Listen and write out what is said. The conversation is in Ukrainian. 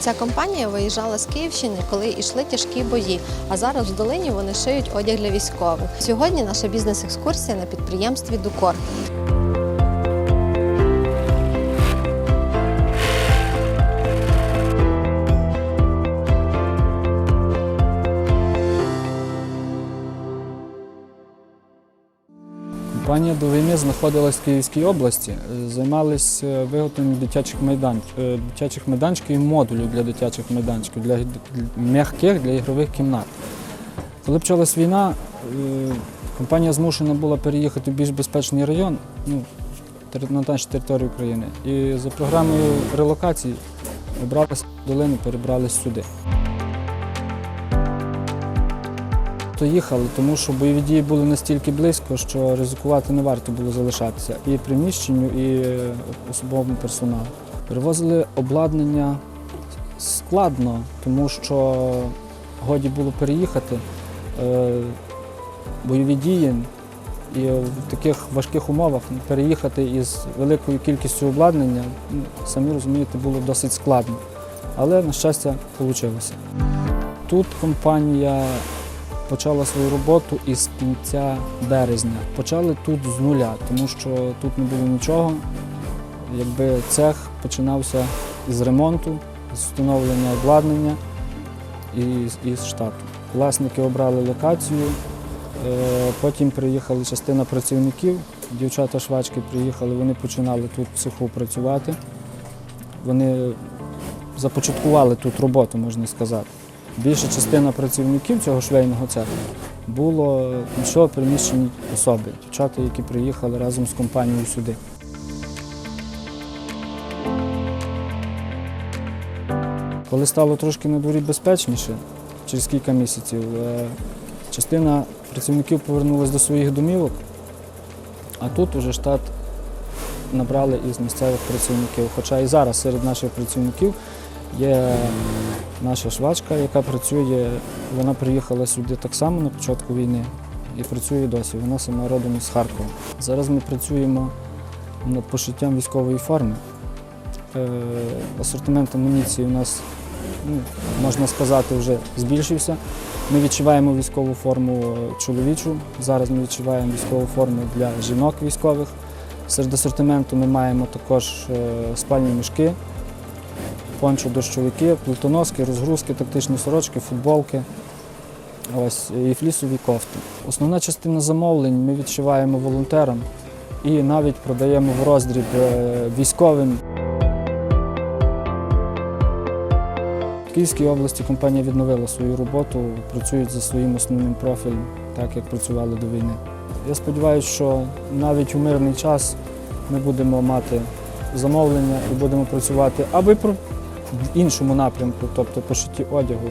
Ця компанія виїжджала з Київщини, коли йшли тяжкі бої. А зараз в долині вони шиють одяг для військових. Сьогодні наша бізнес-екскурсія на підприємстві Дукор. Компанія до знаходилась в Київській області, е, займалися виготовленням дитячих майданчиків, дитячих майданчиків і модулів для дитячих майданчиків, для, м'яких, для ігрових кімнат. Коли почалась війна, е, компанія змушена була переїхати в більш безпечний район ну, на нашій території України. І за програмою релокації обралися в долину, перебрались сюди. То їхали, тому що бойові дії були настільки близько, що ризикувати не варто було залишатися і приміщенню, і е, особовому персоналу. Перевозили обладнання складно, тому що годі було переїхати. Е, Бойові дії і в таких важких умовах переїхати із великою кількістю обладнання, ну, самі розумієте, було досить складно. Але, на щастя, вийшло. Тут компанія почала свою роботу із кінця березня. Почали тут з нуля, тому що тут не було нічого. Якби цех починався із ремонту, з встановлення обладнання і з- із штату. Власники обрали локацію, е, потім приїхали частина працівників, дівчата-швачки приїхали, вони починали тут в цеху працювати. Вони започаткували тут роботу, можна сказати. Більша частина працівників цього швейного цеху було тимчасово переміщені особи, дівчата, які приїхали разом з компанією сюди. Коли стало трошки на дворі безпечніше, через кілька місяців, е, частина працівників повернулася до своїх домівок, а тут уже штат набрали із місцевих працівників. Хоча і зараз серед наших працівників є наша швачка, яка працює, вона приїхала сюди так само на початку війни і працює досі. Вона сама родом із Харкова. Зараз ми працюємо над пошиттям військової форми. Е, Асортимент амуніції у нас, ну, можна сказати, вже збільшився. Ми відчуваємо військову форму чоловічу. Зараз ми відчуваємо військову форму для жінок військових. Серед асортименту ми маємо також е, спальні мішки, пончо дощовики, плитоноски, розгрузки, тактичні сорочки, футболки. Ось, і флісові кофти. Основна частина замовлень ми відшиваємо волонтерам і навіть продаємо в роздріб е, військовим. В Київській області компанія відновила свою роботу, працюють за своїм основним профілем, так як працювали до війни. Я сподіваюся, що навіть у мирний час ми будемо мати замовлення і будемо працювати про в іншому напрямку, тобто пошитті одягу.